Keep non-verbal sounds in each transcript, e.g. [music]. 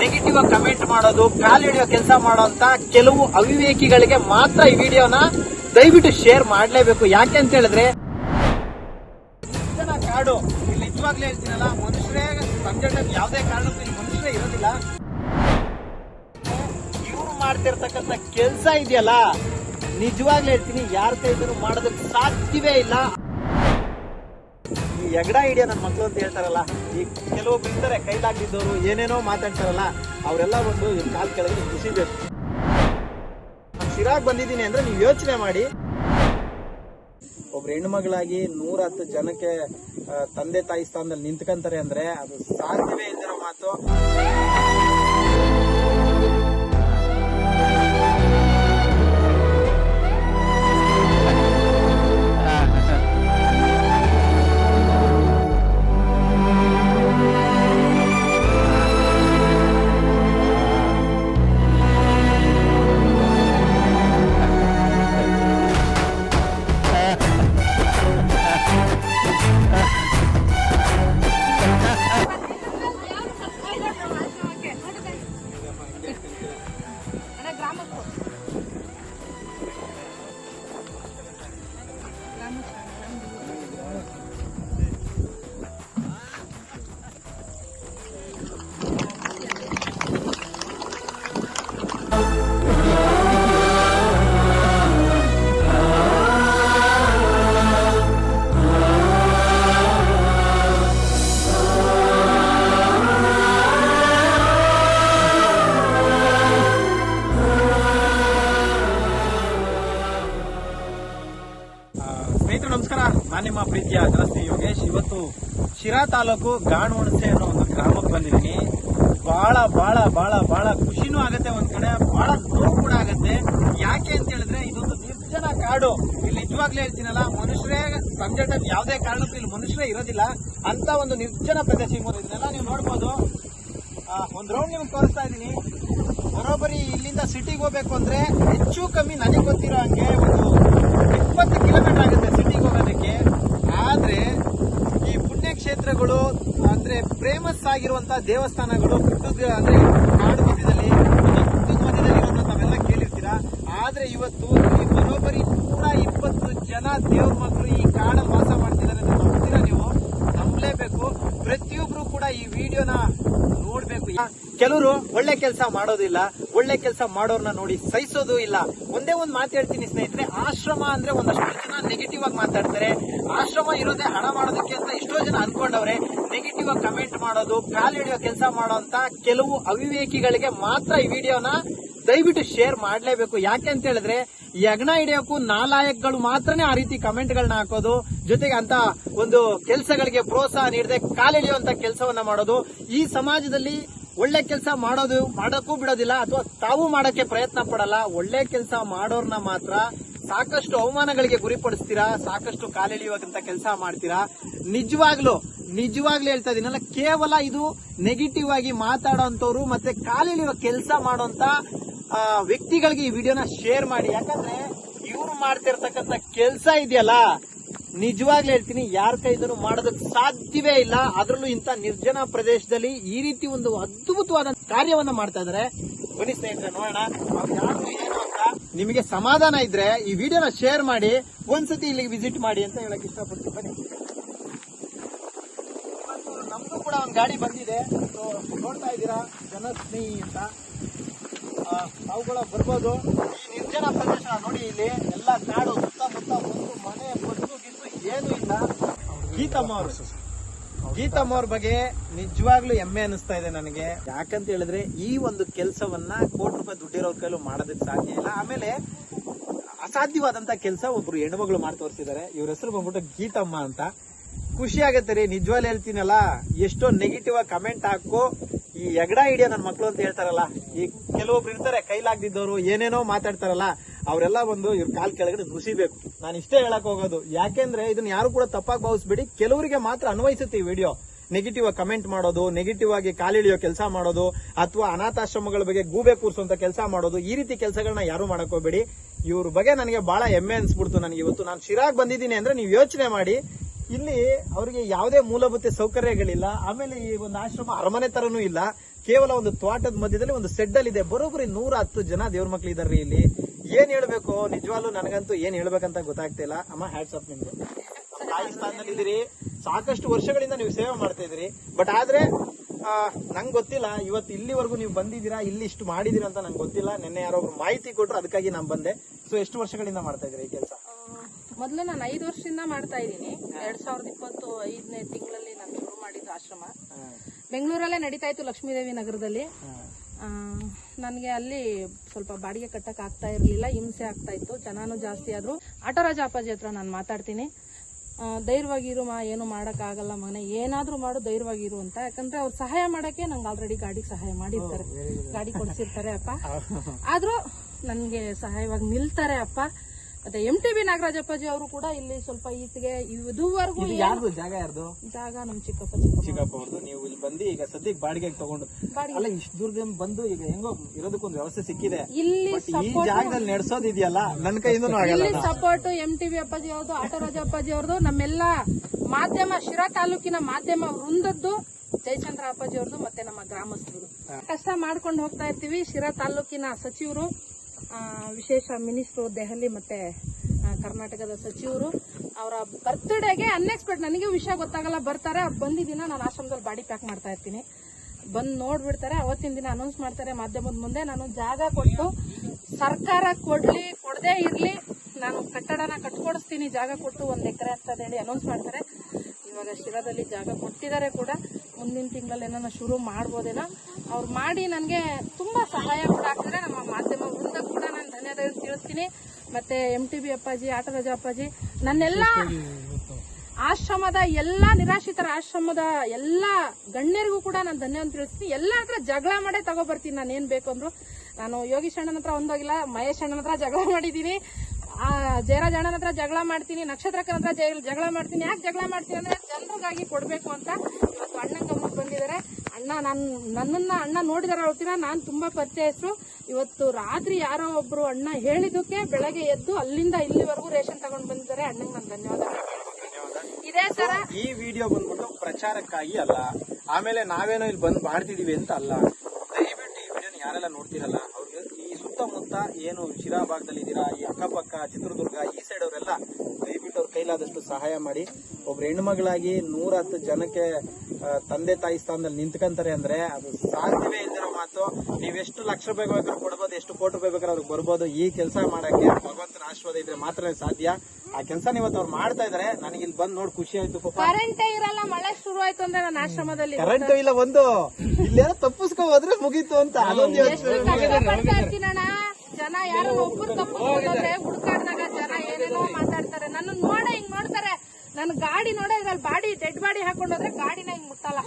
Negative ಆಗಿ comment ಮಾಡೋದು ಕಾಲ್ ಹಿಡಿಯೋ ಕೆಲಸ ಮಾಡೋಂತ ಕೆಲವು ಅವಿವೇಕಿಗಳಿಗೆ ಮಾತ್ರ ಈ ವಿಡಿಯೋನ ದಯವಿಟ್ಟು ಶೇರ್ ಮಾಡಲೇಬೇಕು. ಯಾಕೆ ಅಂತ ಹೇಳಿದ್ರೆ ಕಾಡು. ಇಲ್ಲಿ ನಿಜವಾಗ್ಲೇ ಹೇಳ್ತೀನಲ್ಲ, ಮನುಷ್ಯರೇ ಸಂಜೆ ಯಾವುದೇ ಕಾರಣಕ್ಕೂ ಇಲ್ಲಿ ಮನುಷ್ಯರೇ ಇರೋದಿಲ್ಲ. ಇವ್ರು ಮಾಡ್ತಿರ್ತಕ್ಕಂಥ ಕೆಲಸ ಇದೆಯಲ್ಲ, ನಿಜವಾಗ್ಲೇ ಹೇಳ್ತೀನಿ, ಯಾರ ಕೈದ್ರು ಮಾಡೋದಕ್ಕೆ ಸಾಧ್ಯವೇ ಇಲ್ಲ. ಎಗಡ ಐಡಿಯಾ ನನ್ನ ಮಕ್ಕಳು ಅಂತ ಹೇಳ್ತಾರಲ್ಲ, ಈ ಕೆಲವೊಬ್ರು ಇರ್ತಾರೆ ಕೈಲಾಗಿದ್ದವರು ಏನೇನೋ ಮಾತಾಡ್ತಾರಲ್ಲ, ಅವರೆಲ್ಲ ಒಂದು ಇವ್ರ ಕಾಲ್ ಕೆಳಗೆ ಮುಸಿಬೇಕು ನಾನು ಶಿರಾಗ್ ಬಂದಿದ್ದೀನಿ ಅಂದ್ರೆ ನೀವು ಯೋಚನೆ ಮಾಡಿ. ಒಬ್ರು ಹೆಣ್ಮಗಳಾಗಿ ನೂರ ಹತ್ತು ಜನಕ್ಕೆ ತಂದೆ ತಾಯಿ ಸ್ಥಾನದಲ್ಲಿ ನಿಂತ್ಕಂತಾರೆ ಅಂದ್ರೆ ಅದು ಸಾಧ್ಯವೇ ಇಲ್ದಿರೋ ಮಾತು. ಸ್ನೇಹಿತರು, ನಮಸ್ಕಾರ. ನಾನು ನಿಮ್ಮ ಪ್ರೀತಿಯ ಯೋಗೇಶ್. ಇವತ್ತು ಶಿರಾ ತಾಲೂಕು ಗಾಣುಣಸೆ ಅನ್ನೋ ಒಂದು ಗ್ರಾಮಕ್ಕೆ ಬಂದಿದ್ದೀನಿ. ಬಹಳ ಬಹಳ ಬಹಳ ಬಹಳ ಖುಷಿನೂ ಆಗುತ್ತೆ ಒಂದ್ ಕಡೆ. ಬಹಳ ನೋವು ಕೂಡ ಆಗತ್ತೆ. ಯಾಕೆ ಅಂತ ಹೇಳಿದ್ರೆ, ಇದೊಂದು ನಿರ್ಜನ ಕಾಡು. ಇಲ್ಲಿ ನಿಜವಾಗ್ಲೇ ಹೇಳ್ತೀನಲ್ಲ, ಮನುಷ್ಯರೇ ಸಂಜೆ ಟೈಮ್ ಯಾವುದೇ ಕಾರಣಕ್ಕೂ ಇಲ್ಲಿ ಮನುಷ್ಯರೇ ಇರೋದಿಲ್ಲ. ಅಂತ ಒಂದು ನಿರ್ಜನ ಪ್ರದೇಶ ಇದನ್ನೆಲ್ಲ ನೀವು ನೋಡ್ಬೋದು. ಒಂದ್ ರೌಂಡ್ ನಿಮ್ಗೆ ತೋರಿಸ್ತಾ ಇದ್ದೀನಿ. ಬರೋಬ್ಬರಿ ಇಲ್ಲಿಂದ ಸಿಟಿಗೆ ಹೋಗ್ಬೇಕು ಅಂದ್ರೆ ಹೆಚ್ಚು ಕಮ್ಮಿ ನನಗೆ ಗೊತ್ತಿರೋ ಹಂಗೆ ಒಂದು ಇಪ್ಪತ್ತು ಕಿಲೋಮೀಟರ್ ಆಗುತ್ತೆ ಸಿಟಿಗೆ ಹೋಗೋದಕ್ಕೆ ಆದ್ರೆ ಈ ಪುಣ್ಯಕ್ಷೇತ್ರಗಳು ಅಂದ್ರೆ ಫೇಮಸ್ ಆಗಿರುವಂತ ದೇವಸ್ಥಾನಗಳು ಅಂದ್ರೆ ಕಾಡು ಮಧ್ಯದಲ್ಲಿ ಮಧ್ಯದಲ್ಲಿ ತಾವೆಲ್ಲ ಕೇಳಿರ್ತೀರಾ? ಆದ್ರೆ ಇವತ್ತು ಈ ಬರೋಬ್ಬರಿ ನೂರ ಇಪ್ಪತ್ತು ಜನ ದೇವ್ರ ಮಕ್ಕಳು ಈ ಕಾಡಲ್ಲಿ ವಾಸ ಮಾಡ್ತಿದ್ದಾರೆ ಅಂತ ನಂಬ್ತೀರಾ ನೀವು? ನಂಬಲೇಬೇಕು. ಪ್ರತಿಯೊಬ್ರು ಕೂಡ ಈ ವಿಡಿಯೋನ ನೋಡ್ಬೇಕು. ಕೆಲವರು ಒಳ್ಳೆ ಕೆಲಸ ಮಾಡೋದಿಲ್ಲ. ಒಳ್ಳೆ ಕೆಲಸ ಮಾಡೋರ್ನ ನೋಡಿ ಸಹಿಸೋದು ಇಲ್ಲ. ಒಂದೇ ಒಂದ್ ಮಾತಾಡ್ತೀನಿ ಸ್ನೇಹಿತರೆ, ಆಶ್ರಮ ಅಂದ್ರೆ ಒಂದಷ್ಟು ಜನ ನೆಗೆಟಿವ್ ಆಗಿ ಮಾತಾಡ್ತಾರೆ. ಆಶ್ರಮ ಇರೋದೇ ಹಣ ಮಾಡೋದಕ್ಕೆ ಅಂತ ಎಷ್ಟೋ ಜನ ಅನ್ಕೊಂಡವ್ರೆ ನೆಗೆಟಿವ್ ಆಗಿ ಕಮೆಂಟ್ ಮಾಡೋದು ಕಾಲು ಹಿಡಿಯೋ ಕೆಲಸ ಮಾಡೋಂತ ಕೆಲವು ಅವಿವೇಕಿಗಳಿಗೆ ಮಾತ್ರ ಈ ವಿಡಿಯೋನ ದಯವಿಟ್ಟು ಶೇರ್ ಮಾಡಲೇಬೇಕು. ಯಾಕೆ ಅಂತ ಹೇಳಿದ್ರೆ, ಯಜ್ಞ ಹಿಡಿಯೋಕ್ಕೂ ನಾಲಾಯಕ್ಗಳು ಮಾತ್ರನೇ ಆ ರೀತಿ ಕಮೆಂಟ್ ಗಳನ್ನ ಹಾಕೋದು, ಜೊತೆಗೆ ಅಂತ ಒಂದು ಕೆಲಸಗಳಿಗೆ ಪ್ರೋತ್ಸಾಹ ನೀಡದೆ ಕಾಲೆಳೆಯುವಂತ ಕೆಲಸವನ್ನ ಮಾಡೋದು, ಈ ಸಮಾಜದಲ್ಲಿ ಒಳ್ಳೆ ಕೆಲಸ ಮಾಡೋದು, ಮಾಡೋಕ್ಕೂ ಬಿಡೋದಿಲ್ಲ, ಅಥವಾ ತಾವು ಮಾಡೋಕ್ಕೆ ಪ್ರಯತ್ನ ಪಡಲ್ಲ, ಒಳ್ಳೆ ಕೆಲಸ ಮಾಡೋರ್ನ ಮಾತ್ರ ಸಾಕಷ್ಟು ಅವಮಾನಗಳಿಗೆ ಗುರಿಪಡಿಸ್ತೀರಾ? ಸಾಕಷ್ಟು ಕಾಲೆಳೆಯುವಂತ ಕೆಲಸ ಮಾಡ್ತೀರಾ? ನಿಜವಾಗ್ಲೂ ನಿಜವಾಗ್ಲೂ ಹೇಳ್ತಾ ಇದೀನಲ್ಲ ಕೇವಲ ಇದು ನೆಗೆಟಿವ್ ಆಗಿ ಮಾತಾಡೋಂಥವ್ರು ಮತ್ತೆ ಕಾಲೆಳೆಯುವ ಕೆಲಸ ಮಾಡೋಂತ ವ್ಯಕ್ತಿಗಳಿಗೆ ಈ ವಿಡಿಯೋನ ಶೇರ್ ಮಾಡಿ. ಯಾಕಂದ್ರೆ ಇವ್ರು ಮಾಡ್ತಿರ್ತಕ್ಕಂಥ ಕೆಲಸ ಇದೆಯಲ್ಲ, ನಿಜವಾಗ್ಲೂ ಹೇಳ್ತೀನಿ, ಯಾರ ಕೈದನು ಮಾಡೋದಕ್ಕೆ ಸಾಧ್ಯವೇ ಇಲ್ಲ. ಅದರಲ್ಲೂ ಇಂಥ ನಿರ್ಜನ ಪ್ರದೇಶದಲ್ಲಿ ಈ ರೀತಿ ಒಂದು ಅದ್ಭುತವಾದ ಕಾರ್ಯವನ್ನ ಮಾಡ್ತಾ ಇದಾರೆ ಬನ್ನಿ ಸ್ನೇಹಿತರೆ, ನೋಡೋಣ ಅವ್ರು ಯಾರು ಏನು ಅಂತ ನಿಮಗೆ ಸಮಾಧಾನ ಇದ್ರೆ ಈ ವಿಡಿಯೋನ ಶೇರ್ ಮಾಡಿ, ಒಂದ್ಸತಿ ಇಲ್ಲಿಗೆ ವಿಸಿಟ್ ಮಾಡಿ ಅಂತ ಹೇಳಕ್ ಇಷ್ಟಪಡ್ತೀನಿ. ಬನ್ನಿ. ನಮ್ದು ಕೂಡ ಒಂದು ಗಾಡಿ ಬಂದಿದೆ. ನೋಡ್ತಾ ಇದ್ದೀರಾ, ಜನಸ್ನೇಹಿ ಅಂತ. ಅವುಗಳ ಬರ್ಬೋದು. ಈ ನಿರ್ಜನ ಪ್ರದೇಶ ನೋಡಿ ಇಲ್ಲಿ. ಎಲ್ಲ ಕಾಡು ಸುತ್ತಮುತ್ತ ಒಂದು ಮನೆ ಬಸ್ಸು ಗಿಸ್ಸು ಏನು ಇಲ್ಲ. ಗೀತಮ್ಮ ಅವರು. ಗೀತಮ್ಮ ಅವ್ರ ಬಗ್ಗೆ ನಿಜವಾಗ್ಲೂ ಹೆಮ್ಮೆ ಅನಿಸ್ತಾ ಇದೆ ನನಗೆ. ಯಾಕಂತ ಹೇಳಿದ್ರೆ ಈ ಒಂದು ಕೆಲಸವನ್ನ ಕೋಟಿ ರೂಪಾಯಿ ದುಡ್ಡಿರೋ ಕೈಲೂ ಮಾಡೋದಕ್ಕೆ ಸಾಧ್ಯ ಇಲ್ಲ. ಆಮೇಲೆ ಅಸಾಧ್ಯವಾದಂತ ಕೆಲಸ ಒಬ್ರು ಹೆಣ್ಮಗಳು ಮಾಡಿ ತೋರಿಸಿದ್ದಾರೆ ಇವ್ರ ಹೆಸರು ಬಂದ್ಬಿಟ್ಟು ಗೀತಮ್ಮ ಅಂತ. ಖುಷಿ ಆಗತ್ತೆ ರೀ, ನಿಜವಾಗ್ಲೂ ಹೇಳ್ತೀನಲ್ಲ. ಎಷ್ಟೋ ನೆಗೆಟಿವ್ ಆಗಿ ಕಮೆಂಟ್ ಹಾಕೋ. ಈ ಎಗಡ ಹಿಡಿಯೋ ನನ್ನ ಮಕ್ಕಳು ಅಂತ ಹೇಳ್ತಾರಲ್ಲ, ಈ ಕೆಲವೊಬ್ರು ಇರ್ತಾರೆ, ಕೈಲಾಗ್ದಿದ್ದವರು, ಏನೇನೋ ಮಾತಾಡ್ತಾರಲ್ಲ ಅವರೆಲ್ಲ ಬಂದು ಇವ್ರ ಕಾಲ್ ಕೆಳಗಡೆ ನುಸಿಬೇಕು. ನಾನು ಇಷ್ಟೇ ಹೇಳಕ್ ಹೋಗೋದು. ಯಾಕೆಂದ್ರೆ ಇದನ್ನ ಯಾರು ಕೂಡ ತಪ್ಪಾಗಿ ಭಾವಿಸ್ಬೇಡಿ. ಕೆಲವರಿಗೆ ಮಾತ್ರ ಅನ್ವಯಿಸುತ್ತೆ ಈ ವಿಡಿಯೋ. ನೆಗೆಟಿವ್ ಆಗಿ ಕಮೆಂಟ್ ಮಾಡೋದು ನೆಗೆಟಿವ್ ಆಗಿ ಕಾಲಿಳಿಯೋ ಕೆಲಸ ಮಾಡೋದು, ಅಥವಾ ಅನಾಥಾಶ್ರಮಗಳ ಬಗ್ಗೆ ಗೂಬೆ ಕೂರಿಸುವಂತ ಕೆಲಸ ಮಾಡೋದು, ಈ ರೀತಿ ಕೆಲಸಗಳನ್ನ ಯಾರು ಮಾಡಕ್ ಹೋಗ್ಬೇಡಿ. ಇವ್ರ ಬಗ್ಗೆ ನನಗೆ ಬಹಳ ಹೆಮ್ಮೆ ಅನ್ಸ್ಬಿಡ್ತು ನನಗೆ ಇವತ್ತು. ನಾನು ಶಿರಾಗ್ ಬಂದಿದ್ದೀನಿ ಅಂದ್ರೆ ನೀವು ಯೋಚನೆ ಮಾಡಿ. ಇಲ್ಲಿ ಅವರಿಗೆ ಯಾವುದೇ ಮೂಲಭೂತ ಸೌಕರ್ಯಗಳಿಲ್ಲ. ಆಮೇಲೆ ಈ ಒಂದು ಆಶ್ರಮ ಅರಮನೆ ತರನೂ ಇಲ್ಲ. ಕೇವಲ ಒಂದು ತೋಟದ ಮಧ್ಯದಲ್ಲಿ ಒಂದು ಸೆಡ್ ಅಲ್ಲಿ ಇದೆ ಬರೋಬ್ಬರಿ ನೂರ ಹತ್ತು ಜನ ದೇವ್ರ ಮಕ್ಳು ಇದಾರ್ರಿ ಇಲ್ಲಿ. ಏನ್ ಹೇಳ್ಬೇಕು? ನಿಜವಾಗ್ಲೂ ನನಗಂತೂ ಏನ್ ಹೇಳ್ಬೇಕಂತ ಗೊತ್ತಾಗ್ತಿಲ್ಲ ಅಮ್ಮ ಹ್ಯಾಟ್ಸ್ ಆಫ್ ನಿಮ್ಗೆ. ತಾಯಿ ಸ್ಥಾನದಲ್ಲಿ ಇದೀರಿ ಸಾಕಷ್ಟು ವರ್ಷಗಳಿಂದ ನೀವು ಸೇವೆ ಮಾಡ್ತಾ ಇದೀರಿ ಬಟ್ ಆದ್ರೆ ನಂಗೆ ನಂಗ್ ಗೊತ್ತಿಲ್ಲ. ಇವತ್ತು ಇಲ್ಲಿವರೆಗೂ ನೀವು ಬಂದಿದ್ದೀರಾ? ಇಲ್ಲಿ ಇಷ್ಟು ಮಾಡಿದೀರಾ ಅಂತ ನಂಗೆ ಗೊತ್ತಿಲ್ಲ. ನಿನ್ನೆ ಯಾರೋ ಒಬ್ರು ಮಾಹಿತಿ ಕೊಟ್ರು ಅದಕ್ಕಾಗಿ ನಾನು ಬಂದೆ. ಸೊ ಎಷ್ಟು ವರ್ಷಗಳಿಂದ ಮಾಡ್ತಾ ಇದ್ರಿ ಈ ಕೆಲಸ? ಮೊದಲು ನಾನು ಐದು ವರ್ಷದಿಂದ ಮಾಡ್ತಾ ಇದ್ದೀನಿ. ಎರಡ್ ಸಾವಿರದ ಇಪ್ಪತ್ತು ಐದನೇ ತಿಂಗಳಲ್ಲಿ ನಾನು ಶುರು ಮಾಡಿದ್ದು ಆಶ್ರಮ. ಬೆಂಗಳೂರಲ್ಲೇ ನಡೀತಾ ಇತ್ತು ಲಕ್ಷ್ಮೀದೇವಿ ನಗರದಲ್ಲಿ. ನನಗೆ ಅಲ್ಲಿ ಸ್ವಲ್ಪ ಬಾಡಿಗೆ ಕಟ್ಟಕ್ ಆಗ್ತಾ ಇರಲಿಲ್ಲ ಹಿಂಸೆ ಆಗ್ತಾ ಇತ್ತು ಜನನೂ ಜಾಸ್ತಿ ಆದ್ರು. ಆಟೋರಾಜ ಅಪ್ಪಾಜಿ ಹತ್ರ ನಾನು ಮಾತಾಡ್ತೀನಿ. ಧೈರ್ಯವಾಗಿರು ಮಾ ಏನು ಮಾಡೋಕ್ಕಾಗಲ್ಲ ಮಗನೇ. ಏನಾದರೂ ಮಾಡು ಧೈರ್ಯವಾಗಿರು ಅಂತ. ಯಾಕಂದ್ರೆ ಅವ್ರು ಸಹಾಯ ಮಾಡಕ್ಕೆ ನಂಗೆ ಆಲ್ರೆಡಿ ಗಾಡಿಗೆ ಸಹಾಯ ಮಾಡಿರ್ತಾರೆ. ಗಾಡಿ ಕೊಡ್ಸಿರ್ತಾರೆ ಅಪ್ಪ. [laughs] ಆದ್ರೂ ನನ್ಗೆ ಸಹಾಯವಾಗಿ ನಿಲ್ತಾರೆ ಅಪ್ಪ. ಮತ್ತೆ ಎಂ ಟಿ ಬಿ ನಾಗರಾಜಪ್ಪಜಿ ಅವರು ಕೂಡ ಇಲ್ಲಿ ಸ್ವಲ್ಪ ಈಚೆಗೆ ಇದುವರೆಗೂ ಇದು ಯಾರ್ದು? ಜಾಗ ಯಾರ್ದು? ಜಾಗ ನಮ್ ಚಿಕ್ಕಪ್ಪ ಚಿಕ್ಕಪ್ಪ ಚಿಕ್ಕಪ್ಪ ಅವ್ರದ್ದು. ನೀವು ಇಲ್ಲಿ ಬಂದು ಈಗ ಸದ್ಯಕ್ಕೆ ಬಾಡಿಗೆಗೆ ತಗೊಂಡು ಬಾಡಿಗೆ. ಅಲ್ಲ ಇಷ್ಟು ದೂರದಿಂದ ಬಂದು ಈಗ ಹೆಂಗೋ ಇರೋದಕ್ಕೊಂದು ವ್ಯವಸ್ಥೆ ಸಿಕ್ಕಿದೆ. ಇಲ್ಲಿ ಈ ಜಾಗದಲ್ಲಿ ನಡೆಸೋದಿದೆಯಲ್ಲ ನನ್ನ ಕೈಯಿಂದ ಇಲ್ಲಿ ಸಪೋರ್ಟ್ ಎಂ ಟಿ ಬಿ ಅಪ್ಪಾಜಿ ಅವ್ರದ್ದು ಆಟೋ ಅಪ್ಪಾಜಿ ಅವ್ರದ್ದು ನಮ್ಮೆಲ್ಲ ಮಾಧ್ಯಮ ಶಿರಾ ತಾಲೂಕಿನ ಮಾಧ್ಯಮ ವೃಂದದ್ದು ಜಯಚಂದ್ರ ಅಪ್ಪಾಜಿ ಅವ್ರದ್ದು ಮತ್ತೆ ನಮ್ಮ ಗ್ರಾಮಸ್ಥರು. ಕಷ್ಟ ಮಾಡ್ಕೊಂಡು ಹೋಗ್ತಾ ಇರ್ತೀವಿ. ಶಿರಾ ತಾಲೂಕಿನ ಸಚಿವರು ವಿಶೇಷ ಮಿನಿಸ್ಟ್ರು ದೆಹಲಿ ಮತ್ತೆ ಕರ್ನಾಟಕದ ಸಚಿವರು. ಅವರ ಬರ್ತ್ಡೇಗೆ ಅನ್ಎಕ್ಸ್ಪೆಕ್ಟ್ ನನಗೆ ವಿಷಯ ಗೊತ್ತಾಗಲ್ಲ, ಬರ್ತಾರೆ. ಅವ್ರು ಬಂದಿದ್ದೀನ ನಾನು ಆಶ್ರಮದಲ್ಲಿ ಬಾಡಿ ಪ್ಯಾಕ್ ಮಾಡ್ತಾ ಇರ್ತೀನಿ. ಬಂದು ನೋಡ್ಬಿಡ್ತಾರೆ. ಅವತ್ತಿನ ದಿನ ಅನೌನ್ಸ್ ಮಾಡ್ತಾರೆ ಮಾಧ್ಯಮದ ಮುಂದೆ. ನಾನು ಜಾಗ ಕೊಟ್ಟು, ಸರ್ಕಾರ ಕೊಡ್ಲಿ, ಕೊಡದೇ ಇರ್ಲಿ. ನಾನು ಕಟ್ಟಡನ ಕಟ್ಕೊಡಿಸ್ತೀನಿ. ಜಾಗ ಕೊಟ್ಟು ಒಂದು ಎಕರೆ ಅಂತ ಹೇಳಿ ಅನೌನ್ಸ್ ಮಾಡ್ತಾರೆ. ಇವಾಗ ಶಿರಾದಲ್ಲಿ ಜಾಗ ಕೊಟ್ಟಿದ್ದಾರೆ ಕೂಡ. ಮುಂದಿನ ತಿಂಗಳಲ್ಲಿ ಏನಾನ ಶುರು ಮಾಡ್ಬೋದೇನೋ, ಅವ್ರು ಮಾಡಿ ನನಗೆ ತುಂಬಾ ಸಹಾಯ ಕೂಡ ಆಗ್ತದೆ. ನಮ್ಮ ಮಾಧ್ಯಮ ವೃಂದ ಕೂಡ ನಾನು ಧನ್ಯವಾದ ತಿಳಿಸ್ತೀನಿ. ಮತ್ತೆ ಎಂ ಟಿ ಬಿ ಅಪ್ಪಾಜಿ ಆಟರಾಜ ಅಪ್ಪಾಜಿ, ನನ್ನೆಲ್ಲ ಆಶ್ರಮದ ಎಲ್ಲಾ ನಿರಾಶ್ರಿತರ ಆಶ್ರಮದ ಎಲ್ಲಾ ಗಣ್ಯರಿಗೂ ಕೂಡ ನಾನು ಧನ್ಯವಾದ ತಿಳಿಸ್ತೀನಿ. ಎಲ್ಲ ಹತ್ರ ಜಗಳ ಮಾಡೇ ತಗೊಬರ್ತೀನಿ ನಾನು ಏನ್ ಬೇಕು ಅಂದ್ರು. ನಾನು ಯೋಗೀಶ್ ಅಣ್ಣನ ಹತ್ರ ಒಂದೋಗಿಲ್ಲ ಮಹೇಶ್ ಅಣ್ಣನ ಹತ್ರ ಜಗಳ ಮಾಡಿದೀನಿ ಆ, ಜಯರಾಜ್ ಅಣ್ಣನ ಹತ್ರ ಜಗಳ ಮಾಡ್ತೀನಿ, ನಕ್ಷತ್ರಕ್ಕನ ಹತ್ರ ಜಗಳ ಮಾಡ್ತೀನಿ. ಯಾಕೆ ಜಗಳ ಮಾಡ್ತೀನಿ ಅಂದ್ರೆ, ಜನರಿಗಾಗಿ ಕೊಡ್ಬೇಕು ಅಂತ ಇವತ್ತು ಅಣ್ಣನ ಗಮನಕ್ಕೆ ಬಂದಿದ್ದಾರೆ. ಅಣ್ಣ ನಾನು ನನ್ನನ್ನ ಅಣ್ಣ ನೋಡಿದಾರೆ ಅವತ್ತಿನ ನಾನು ತುಂಬಾ ಪರಿಚಯಸ್ರು ಇವತ್ತು ರಾತ್ರಿ ಯಾರೋ ಒಬ್ರು ಅಣ್ಣ ಹೇಳಿದಕ್ಕೆ ಬೆಳಗ್ಗೆ ಎದ್ದು ಅಲ್ಲಿಂದ ಇಲ್ಲಿವರೆಗೂ ರೇಷನ್ ತಗೊಂಡ್ ಬಂದಿದ್ದಾರೆ. ಅಣ್ಣಂಗೆ ನಾನು ಧನ್ಯವಾದ. ಇದೇ ತರ ಈ ವಿಡಿಯೋ ಬಂದ್ಬಿಟ್ಟು ಪ್ರಚಾರಕ್ಕಾಗಿ ಅಲ್ಲ ಆಮೇಲೆ ನಾವೇನೋ ಇಲ್ಲಿ ಬಂದ್ ಮಾಡ್ತಿದೀವಿ ಅಂತ ಅಲ್ಲ. ದಯವಿಟ್ಟು ಈ ವಿಡಿಯೋನ ಯಾರೆಲ್ಲ ನೋಡ್ತಿರಲ್ಲ? ಸುತ್ತಮುತ್ತ ಏನು ಶಿರಾ ಭಾಗದಲ್ಲಿ ಇದ್ದೀರಾ ಈ ಅಕ್ಕಪಕ್ಕ ಚಿತ್ರದುರ್ಗ ಈ ಸೈಡ್ ಅವರೆಲ್ಲ ದಯವಿಟ್ಟು ಅವ್ರ ಕೈಲಾದಷ್ಟು ಸಹಾಯ ಮಾಡಿ. ಒಬ್ರು ಹೆಣ್ಮಗಳಾಗಿ ನೂರ ಹತ್ತು ಜನಕ್ಕೆ ತಂದೆ ತಾಯಿ ಸ್ಥಾನದಲ್ಲಿ ನಿಂತ್ಕಂತಾರೆ ಅಂದ್ರೆ ಅದು ಸಾಧ್ಯವೇ ಇಲ್ದಿರೋ ಮಾತು. ನೀವೆಷ್ಟು ಲಕ್ಷ ರೂಪಾಯಿ ಬೇಕಾದ್ರೂ ಕೊಡ್ಬೋದು ಎಷ್ಟು ಕೋಟಿ ರೂಪಾಯಿ ಬೇಕಾದ್ರೂ ಅವ್ರಿಗೆ ಬರ್ಬೋದು. ಈ ಕೆಲಸ ಮಾಡಕ್ಕೆ ಭಗವಂತನ ಆಶೀರ್ವಾದ ಇದ್ರೆ ಮಾತ್ರ ಸಾಧ್ಯ. ಆ ಕೆಲಸ ಇವತ್ತು ಅವ್ರು ಮಾಡ್ತಾ ಇದ್ರೆ. ನನಗೆ ಇಲ್ಲಿ ಬಂದು ನೋಡಿ ಖುಷಿ ಆಯ್ತು ಕರೆಂಟೇ ಇರಲ್ಲ ಮಳೆ ಶುರು ಆಯ್ತು ಅಂದ್ರೆ ನನ್ನ ಆಶ್ರಮದಲ್ಲಿ ಕರೆಂಟ್ ಇಲ್ಲ ಒಂದು. ಇಲ್ಲೇನೋ ತಪ್ಪಿಸ್ಕೊ ಹೋದ್ರೆ ಮುಗೀತು ಅಂತ. ಅದೊಂದು ಇರ್ತೀನಣ್ಣ ಜನ ಯಾರೋ ತಪ್ಪು ತಪ್ಪಿಸ್ಕೊಂಡ್ರೆ ಹುಡುಕಾಡ್ದಾಗ ಜನ ಏನೇನೋ ಮಾತಾಡ್ತಾರೆ. ನನ್ನ ನೋಡ ಹಿಂಗ್ ನೋಡ್ತಾರೆ ನನ್ ಗಾಡಿ ನೋಡ ಇದ್ರಲ್ಲಿ ಬಾಡಿ ಡೆಡ್ ಬಾಡಿ ಹಾಕೊಂಡೋದ್ರೆ ಗಾಡಿನ ಹಿಂಗ್ ಮುಟ್ಟಲ್ಲ.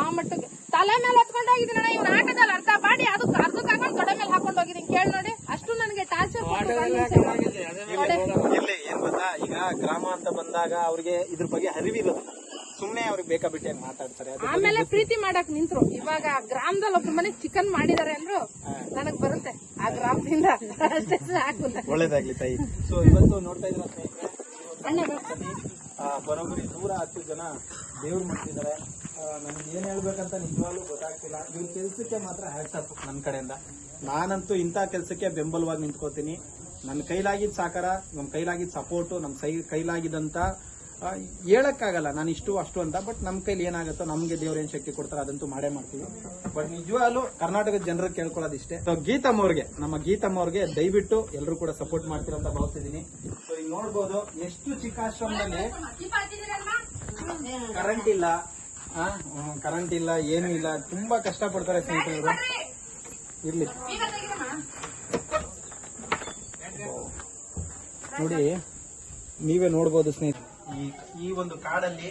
ಆ ಮಟ್ಟಕ್ಕೆ ತಲೆ ಮೇಲೆ ಹತ್ಕೊಂಡು ಹೋಗಿದ್ದೀನಣ್ಣ ಇವ್ನ ಆಟದಲ್ಲಿ ಅರ್ಧ ಬಾಡಿ ಅದಕ್ಕೆ ಅರ್ಧಕ್ಕೆ ಹಾಕೊಂಡು ತೊಡೆ ಮೇಲೆ ಹಾಕೊಂಡು ಹೋಗಿದ್ದೀನಿ. ಕೇಳಿ ನೋಡಿ ಅಷ್ಟು ನನಗೆ ಟಾರ್ಚರ್ ಇಲ್ಲಿ ಏನ್ ಗೊತ್ತಾ? ಈಗ ಗ್ರಾಮ ಅಂತ ಬಂದಾಗ ಅವ್ರಿಗೆ ಇದ್ರ ಬಗ್ಗೆ ಅರಿವಿರೋದು ಸುಮ್ನೆ ಅವ್ರಿಗೆ ಬೇಕಾ ಮಾತಾಡ್ತಾರೆ. ಆಮೇಲೆ ಪ್ರೀತಿ ಮಾಡಕ್ ನಿಂತ್ರು. ಇವಾಗ ಗ್ರಾಮದಲ್ಲಿ ಒಬ್ಬ ಮನೆ ಚಿಕನ್ ಮಾಡಿದಾರೆ ಅಂದ್ರು ನನಗ್ ಬರುತ್ತೆ. ಆ ಗ್ರಾಮದಿಂದ ಅಷ್ಟೇ ಸಾಕು. ಒಳ್ಳೇದಾಗ್ಲಿ ತಾಯಿ. ಸೊ ಇವತ್ತು ನೋಡ್ತಾ ಇದ್ರ ಸ್ನೇಹಿತರೆ ಅಣ್ಣ ಆ, ಬರೋಬ್ಬರಿ ನೂರ ಹತ್ತು ಜನ ದೇವ್ರು ಮಾಡ್ತಿದ್ದಾರೆ. ನನ್ಗೆ ಏನ್ ಹೇಳ್ಬೇಕಂತ ನಿಜವಾಗ್ಲೂ ಗೊತ್ತಾಗ್ತಿಲ್ಲ. ಇವ್ರ ಕೆಲ್ಸಕ್ಕೆ ಮಾತ್ರ ಹ್ಯಾಟ್ಸಪ್ ನನ್ನ ಕಡೆಯಿಂದ. ನಾನಂತೂ ಇಂಥ ಕೆಲ್ಸಕ್ಕೆ ಬೆಂಬಲವಾಗಿ ನಿಂತ್ಕೋತೀನಿ. ನನ್ನ ಕೈಲಾಗಿದ್ದ ಸಾಕಾರ ನಮ್ಮ ಕೈಲಾಗಿದ್ದ ಸಪೋರ್ಟು ನಮ್ಮ ಸೈ ಕೈಲಾಗಿದ್ದಂತ ಆ, ಹೇಳಕ್ಕಾಗಲ್ಲ. ನಾನು ಇಷ್ಟು, ಅಷ್ಟು ಅಂತ. ಬಟ್ ನಮ್ಮ ಕೈಲಿ ಏನಾಗುತ್ತೋ ನಮ್ಗೆ ದೇವ್ರ ಏನ್ ಶಕ್ತಿ ಕೊಡ್ತಾರೋ ಅದಂತೂ ಮಾಡೇ ಮಾಡ್ತೀವಿ. ಬಟ್ ನಿಜವಾಗ್ಲೂ ಕರ್ನಾಟಕದ ಜನರು ಕೇಳ್ಕೊಳ್ಳೋದಿಷ್ಟೇ. ಸೊ ಗೀತಮ್ಮ ಅವ್ರಿಗೆ, ನಮ್ಮ ಗೀತಮ್ಮ ಅವ್ರಿಗೆ ದಯವಿಟ್ಟು ಎಲ್ಲರೂ ಕೂಡ ಸಪೋರ್ಟ್ ಮಾಡ್ತೀರ ಅಂತ ಭಾವಿಸಿದೀನಿ ಸೊ ಈಗ ನೋಡ್ಬೋದು, ಎಷ್ಟು ಚಿಕ್ಕಾಶ್ರಮದಲ್ಲಿ ಕರೆಂಟ್ ಇಲ್ಲ. ಕರೆಂಟ್ ಇಲ್ಲ, ಏನು ಇಲ್ಲ. ತುಂಬಾ ಕಷ್ಟ ಪಡ್ತಾರೆ ಸ್ನೇಹಿತರು ಇರ್ಲಿ ನೋಡಿ, ನೀವೇ ನೋಡ್ಬೋದು ಸ್ನೇಹಿತರೆ. ಈ ಈ ಒಂದು ಕಾಡಲ್ಲಿ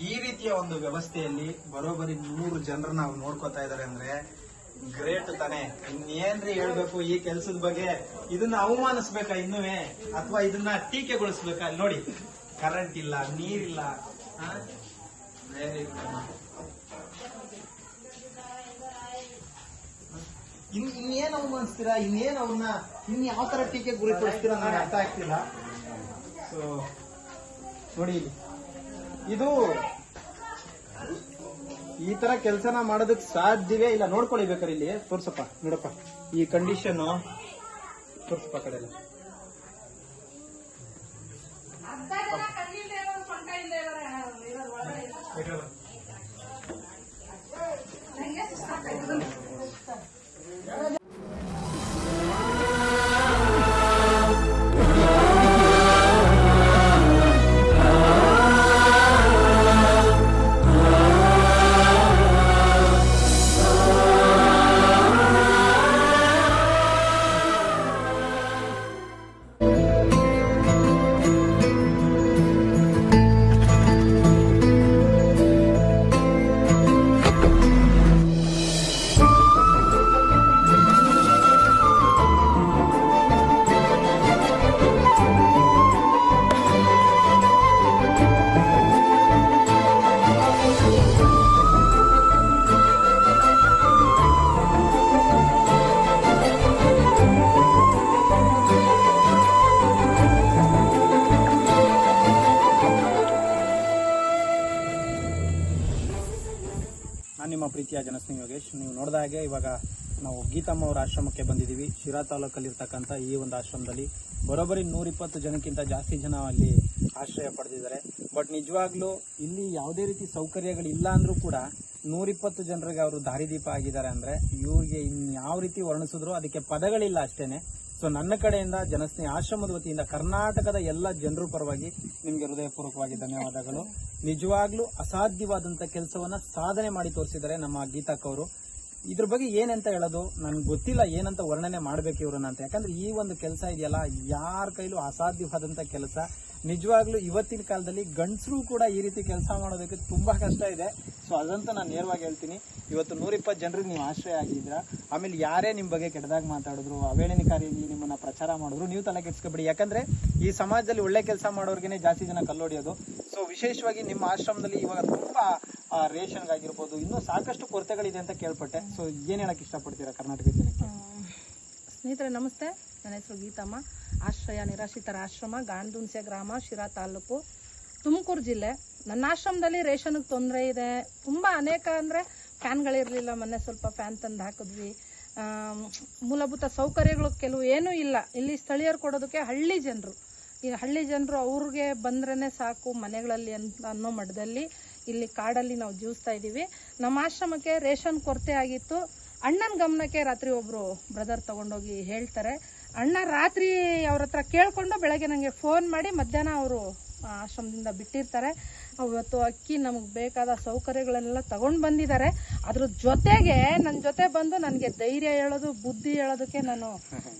ಈ ರೀತಿಯ ಒಂದು ವ್ಯವಸ್ಥೆಯಲ್ಲಿ ಬರೋಬ್ಬರಿ ನೂರು ಜನರನ್ನ ನಾವು ನೋಡ್ಕೋತಾ ಇದಾರೆ ಅಂದ್ರೆ ಗ್ರೇಟ್ ತಾನೆ. ಇನ್ನೇನ್ರಿ ಹೇಳ್ಬೇಕು ಈ ಕೆಲ್ಸದ ಬಗ್ಗೆ? ಇದನ್ನ ಅವಮಾನಿಸ್ಬೇಕಾ ಇನ್ನುವೇ? ಅಥವಾ ಇದನ್ನ ಟೀಕೆಗೊಳಿಸ್ಬೇಕಾ? ಅಲ್ಲಿ ನೋಡಿ. ಕರೆಂಟ್ ಇಲ್ಲ, ನೀರಿಲ್ಲ. ಇನ್, ಇನ್ನೇನ್ ಅವಮಾನಿಸ್ತೀರಾ? ಇನ್ನೇನ್ ಅವ್ರನ್ನ ಇನ್ ಯಾವ ತರ ಟೀಕೆ ಗುರಿಪಡಿಸ್ತೀರಾ ನನಗೆ ಅರ್ಥ ಆಗ್ತಿಲ್ಲ. ಸೊ ನೋಡಿ ಇಲ್ಲಿ. ಇದು ಈ ತರ ಕೆಲಸನ ಮಾಡೋದಕ್ ಸಾಧ್ಯವೇ ಇಲ್ಲ. ನೋಡ್ಕೊಳ್ಳಿ ಬೇಕಾರೆ ಇಲ್ಲಿ. ತೋರ್ಸಪ್ಪ ನೋಡಪ್ಪ. ಈ ಕಂಡೀಷನ್ ತೋರ್ಸಪ್ಪ ಕಡೆ ಎಲ್ಲ. ಪ್ರೀತಿಯ ಜನಸ್ನೇಹಿ ಯೋಗೇಶ್ ನೀವು ನೋಡಿದ ಹಾಗೆ ಇವಾಗ ನಾವು ಗೀತಮ್ಮ ಅವರ ಆಶ್ರಮಕ್ಕೆ ಬಂದಿದ್ದೀವಿ. ಶಿರಾ ತಾಲೂಕಲ್ಲಿರ್ತಕ್ಕಂಥ ಈ ಒಂದು ಆಶ್ರಮದಲ್ಲಿ ಬರೋಬ್ಬರಿ ನೂರಿಪ್ಪತ್ತು ಜನಕ್ಕಿಂತ ಜಾಸ್ತಿ ಜನ ಅಲ್ಲಿ ಆಶ್ರಯ ಪಡೆದಿದ್ದಾರೆ. ಬಟ್ ನಿಜವಾಗ್ಲೂ ಇಲ್ಲಿ ಯಾವುದೇ ರೀತಿ ಸೌಕರ್ಯಗಳಿಲ್ಲ ಅಂದರೂ ಕೂಡ ನೂರಿಪ್ಪತ್ತು ಜನರಿಗೆ ಅವರು ದಾರಿದೀಪ ಆಗಿದ್ದಾರೆ ಅಂದ್ರೆ ಇವ್ರಿಗೆ ಯಾವ ರೀತಿ ವರ್ಣಿಸಿದ್ರು ಅದಕ್ಕೆ ಪದಗಳಿಲ್ಲ ಅಷ್ಟೇನೆ. ಸೊ ನನ್ನ ಕಡೆಯಿಂದ ಜನಸ್ನೇಹ ಆಶ್ರಮದ ವತಿಯಿಂದ ಕರ್ನಾಟಕದ ಎಲ್ಲ ಜನರ ಪರವಾಗಿ ನಿಮ್ಗೆ ಹೃದಯಪೂರ್ವಕವಾಗಿ ಧನ್ಯವಾದಗಳು. ನಿಜವಾಗ್ಲೂ ಅಸಾಧ್ಯವಾದಂತ ಕೆಲಸವನ್ನ ಸಾಧನೆ ಮಾಡಿ ತೋರಿಸಿದ್ದಾರೆ ನಮ್ಮ ಗೀತಾ ಅವರು. ಇದ್ರ ಬಗ್ಗೆ ಏನಂತ ಹೇಳೋದು? ನನ್ಗೆ ಗೊತ್ತಿಲ್ಲ ಏನಂತ ವರ್ಣನೆ ಮಾಡ್ಬೇಕು ಇವ್ರನ್ನ ಅಂತ. ಯಾಕಂದ್ರೆ ಈ ಒಂದು ಕೆಲಸ ಇದೆಯಲ್ಲ, ಯಾರ ಕೈಲೂ ಅಸಾಧ್ಯವಾದಂತ ಕೆಲಸ. ನಿಜವಾಗ್ಲೂ ಇವತ್ತಿನ ಕಾಲದಲ್ಲಿ ಗಂಡಸರು ಕೂಡ ಈ ರೀತಿ ಕೆಲಸ ಮಾಡೋದಕ್ಕೆ ತುಂಬಾ ಕಷ್ಟ ಇದೆ. ಸೊ ಅದಂತ ನಾನು ನೇರವಾಗಿ ಹೇಳ್ತೀನಿ. ಇವತ್ತು ನೂರಿಪ್ಪತ್ತು ಜನರಿಗೆ ನೀವು ಆಶ್ರಯ ಆಗಿದ್ರ ಆಮೇಲೆ ಯಾರೇ ನಿಮ್ಮ ಬಗ್ಗೆ ಕೆಟ್ಟದಾಗ ಮಾತಾಡಿದ್ರು ಅವೇಳನಕಾರಿಯಾಗಿ ನಿಮ್ಮನ್ನ ಪ್ರಚಾರ ಮಾಡಿದ್ರು, ನೀವು ತಲೆ ಕೆಡ್ಸ್ಕೊಬಿಡಿ. ಯಾಕಂದ್ರೆ ಈ ಸಮಾಜದಲ್ಲಿ ಒಳ್ಳೆ ಕೆಲಸ ಮಾಡೋರ್ಗೆ ಜಾಸ್ತಿ ಜನ ಕಲ್ಲೊಡಿಯೋದು. ಸೊ ವಿಶೇಷವಾಗಿ ನಿಮ್ಮ ಆಶ್ರಮದಲ್ಲಿ ಇವಾಗ ತುಂಬಾ ರೇಷನ್ಗಾಗಿರ್ಬೋದು ಇನ್ನು ಸಾಕಷ್ಟು ಕೊರತೆಗಳಿದೆ ಅಂತ ಕೇಳ್ಪಟ್ಟೆ. ಸೊ ಏನ್ ಹೇಳಕ್ ಇಷ್ಟಪಡ್ತೀರಾ ಕರ್ನಾಟಕ ಜನಕ್ಕೆ? ಸ್ನೇಹಿತರೆ, ನಮಸ್ತೆ. ನನ್ನ ಹೆಸರು ಗೀತಮ್ಮ. ಆಶ್ರಯ ನಿರಾಶ್ರಿತರ ಆಶ್ರಮ ಗಾಂಧುನ್ಸೆ ಗ್ರಾಮ, ಶಿರಾ ತಾಲೂಕು, ತುಮಕೂರು ಜಿಲ್ಲೆ. ನನ್ನ ಆಶ್ರಮದಲ್ಲಿ ರೇಷನ್ಗೆ ತೊಂದರೆ ಇದೆ. ತುಂಬಾ ಅನೇಕ ಅಂದರೆ ಫ್ಯಾನ್ಗಳಿರಲಿಲ್ಲ. ಮೊನ್ನೆ ಸ್ವಲ್ಪ ಫ್ಯಾನ್ ತಂದು ಹಾಕಿದ್ವಿ. ಮೂಲಭೂತ ಸೌಕರ್ಯಗಳು ಕೆಲವು ಏನೂ ಇಲ್ಲ. ಇಲ್ಲಿ ಸ್ಥಳೀಯರು ಕೊಡೋದಕ್ಕೆ ಹಳ್ಳಿ ಜನರು. ಈ ಹಳ್ಳಿ ಜನರು ಅವ್ರಿಗೆ ಬಂದ್ರೇ ಸಾಕು, ಮನೆಗಳಲ್ಲಿ ಅಂತ ಅನ್ನೋ ಮಟ್ಟದಲ್ಲಿ. ಇಲ್ಲಿ ಕಾಡಲ್ಲಿ ನಾವು ಜೀವಿಸ್ತಾ ಇದ್ದೀವಿ ನಮ್ಮ ಆಶ್ರಮಕ್ಕೆ ರೇಷನ್ ಕೊರತೆ ಆಗಿತ್ತು. ಅಣ್ಣನ ಗಮನಕ್ಕೆ ರಾತ್ರಿ ಒಬ್ರು ಬ್ರದರ್ ತಗೊಂಡೋಗಿ ಹೇಳ್ತಾರೆ. ಅಣ್ಣ ರಾತ್ರಿ ಅವ್ರ ಹತ್ರ ಕೇಳಿಕೊಂಡು ಬೆಳಗ್ಗೆ ನನಗೆ ಫೋನ್ ಮಾಡಿ ಮಧ್ಯಾಹ್ನ ಅವರು ಆಶ್ರಮದಿಂದ ಬಿಟ್ಟಿರ್ತಾರೆ. ಅವತ್ತು ಅಕ್ಕಿ ನಮಗೆ ಬೇಕಾದ ಸೌಕರ್ಯಗಳನ್ನೆಲ್ಲ ತಗೊಂಡು ಬಂದಿದ್ದಾರೆ. ಅದ್ರ ಜೊತೆಗೆ ನನ್ನ ಜೊತೆ ಬಂದು ನನಗೆ ಧೈರ್ಯ ಹೇಳೋದು, ಬುದ್ಧಿ ಹೇಳೋದಕ್ಕೆ ನಾನು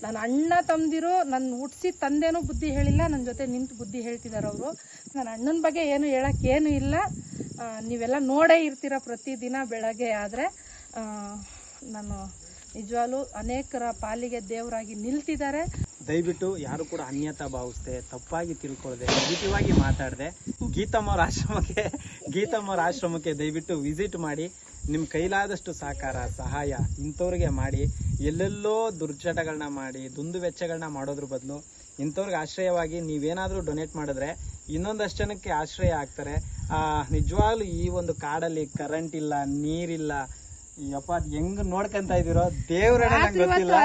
ನನ್ನ ಅಣ್ಣ ತಂದಿರು ನನ್ನ ಹುಟ್ಟಿಸಿ ತಂದೆನೂ ಬುದ್ಧಿ ಹೇಳಿಲ್ಲ ನನ್ನ ಜೊತೆ ನಿಂತು ಬುದ್ಧಿ ಹೇಳ್ತಿದ್ದಾರೆ ಅವರು. ನನ್ನ ಅಣ್ಣನ ಬಗ್ಗೆ ಏನು ಹೇಳಕ್ಕೇನು ಇಲ್ಲ. ನೀವೆಲ್ಲ ನೋಡೇ ಇರ್ತೀರ ಪ್ರತಿದಿನ ಬೆಳಗ್ಗೆ, ಆದರೆ ನಾನು ನಿಜವಾಗ್ಲೂ ಅನೇಕರ ಪಾಲಿಗೆ ದೇವರಾಗಿ ನಿಲ್ತಿದ್ದಾರೆ. ದಯವಿಟ್ಟು ಯಾರು ಕೂಡ ಅನ್ಯತಾ ಭಾವಿಸ್ದೆ, ತಪ್ಪಾಗಿ ತಿಳ್ಕೊಳ್ದೆ ನೆಗೆಟಿವ್ ಆಗಿ ಮಾತಾಡದೆ, ಗೀತಮ್ಮ ಅವ್ರ ಆಶ್ರಮಕ್ಕೆ ಗೀತಮ್ಮವ್ರ ಆಶ್ರಮಕ್ಕೆ ದಯವಿಟ್ಟು ವಿಸಿಟ್ ಮಾಡಿ. ನಿಮ್ ಕೈಲಾದಷ್ಟು ಸಹಕಾರ, ಸಹಾಯ ಇಂಥವ್ರಿಗೆ ಮಾಡಿ. ಎಲ್ಲೆಲ್ಲೋ ದುರ್ಜಟಗಳನ್ನ ಮಾಡಿ, ದುಂದು ವೆಚ್ಚಗಳನ್ನ ಮಾಡೋದ್ರ ಬದಲು ಇಂಥವ್ರಿಗೆ ಆಶ್ರಯವಾಗಿ ನೀವೇನಾದ್ರೂ ಡೊನೇಟ್ ಮಾಡಿದ್ರೆ ಇನ್ನೊಂದಷ್ಟು ಜನಕ್ಕೆ ಆಶ್ರಯ ಆಗ್ತಾರೆ. ನಿಜವಾಗ್ಲೂ ಈ ಒಂದು ಕಾಡಲ್ಲಿ ಕರೆಂಟ್ ಇಲ್ಲ ನೀರಿಲ್ಲ. ಯಪ್ಪ ಅದ್ ಹೆಂಗ್ ನೋಡ್ಕೊಂತ ಇದೀರೋ ದೇವ್ರ ಗೊತ್ತಿಲ್ಲ. [laughs]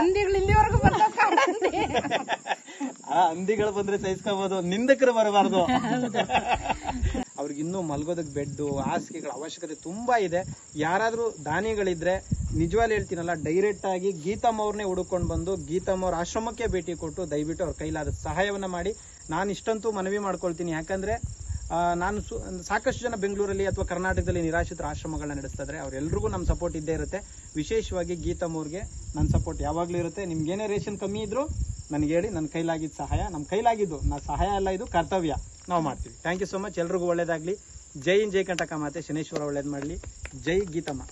ಆ ಹಂದಿಗಳು ಬಂದ್ರೆ ಸಹಿಸ್ಕೋಬಹುದು ನಿಂದಕರು ಬರಬಾರ್ದು. [laughs] ಅವ್ರಿಗೆ ಇನ್ನೂ ಮಲ್ಗೋದಕ್ ಬೆಡ್ ಹಾಸಿಗೆಗಳ ಅವಶ್ಯಕತೆ ತುಂಬಾ ಇದೆ. ಯಾರಾದ್ರೂ ದಾನಿಗಳಿದ್ರೆ ನಿಜವಾಗ್ಲೂ ಹೇಳ್ತೀನಲ್ಲ ಡೈರೆಕ್ಟ್ ಆಗಿ ಗೀತಮ್ಮ ಅವ್ರನ್ನೇ ಹುಡುಕೊಂಡು ಬಂದು ಗೀತಮ್ಮ ಅವ್ರ ಆಶ್ರಮಕ್ಕೆ ಭೇಟಿ ಕೊಟ್ಟು ದಯವಿಟ್ಟು ಅವ್ರ ಕೈಲಾದ ಸಹಾಯವನ್ನ ಮಾಡಿ. ನಾನು ಇಷ್ಟಂತೂ ಮನವಿ ಮಾಡ್ಕೊಳ್ತೀನಿ. ಯಾಕಂದ್ರೆ ಆ, ನಾನು ಸಾಕಷ್ಟು ಜನ ಬೆಂಗಳೂರಲ್ಲಿ ಅಥವಾ ಕರ್ನಾಟಕದಲ್ಲಿ ನಿರಾಶ್ರಿತರ ಆಶ್ರಮಗಳನ್ನ ನಡೆಸ್ತಾ ಇದ್ದಾರೆ ಅವ್ರೆಲ್ರಿಗೂ ನಮ್ಮ ಸಪೋರ್ಟ್ ಇದ್ದೇ ಇರುತ್ತೆ. ವಿಶೇಷವಾಗಿ ಗೀತಮ್ ಅವ್ರಿಗೆ ನನ್ನ ಸಪೋರ್ಟ್ ಯಾವಾಗಲೂ ಇರುತ್ತೆ. ನಿಮ್ಗೆ ಏನೇ ರೇಷನ್ ಕಮ್ಮಿ ಇದ್ರು ನನಗೆ ಹೇಳಿ ನನ್ನ ಕೈಲಾಗಿದ್ದ ಸಹಾಯ ನಮ್ಮ ಕೈಲಾಗಿದ್ದು, ನಾ ಸಹಾಯ ಅಲ್ಲ ಇದು, ಕರ್ತವ್ಯ. ನಾವು ಮಾಡ್ತೀವಿ. ಥ್ಯಾಂಕ್ ಯು ಸೊ ಮಚ್ ಎಲ್ರಿಗೂ ಒಳ್ಳೇದಾಗ್ಲಿ. ಜೈ ಇನ್ ಜೈ ಕಂಟಕ ಮಾತೆ. ಶನೇಶ್ವರ ಒಳ್ಳೇದು ಮಾಡಲಿ. ಜೈ ಗೀತಮ್ಮ.